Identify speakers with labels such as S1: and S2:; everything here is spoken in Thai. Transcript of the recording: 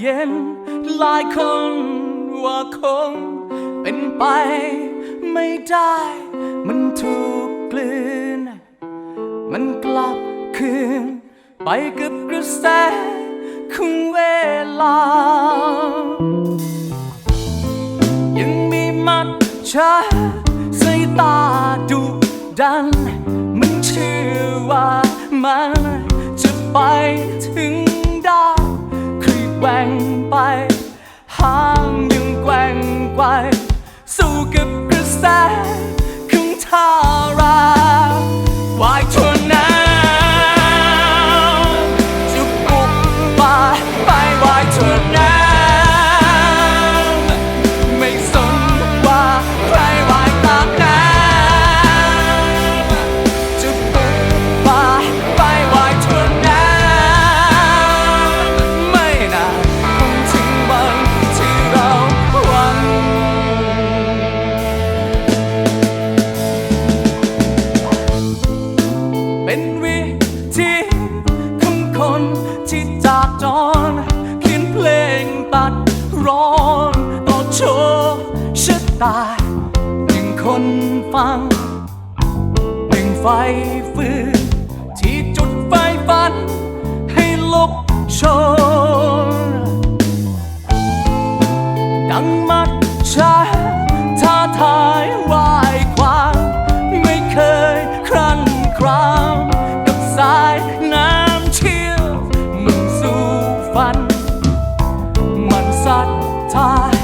S1: เย็น หลายคนว่าคงเป็นไปไม่ได้ มันถูกกลืน มันกลับคืน ไปกับกระแสของเวลา ยังมีมัดชาสายตาดุดัน มันเชื่อว่ามันจะไปถึง ว่งไป หางยังแกว่งไกวสู้กับกระแส ตาหนึ่งคนฟัง หนึ่งไฟฟืนที่จุดไฟฝัน ให้ลุกโชนดังมัดชาท้าทายวายความไม่เคยครั่นครามกับสายน้ำเชี่ยวมุ่งสู่ฝัน มันศรัทธาสู่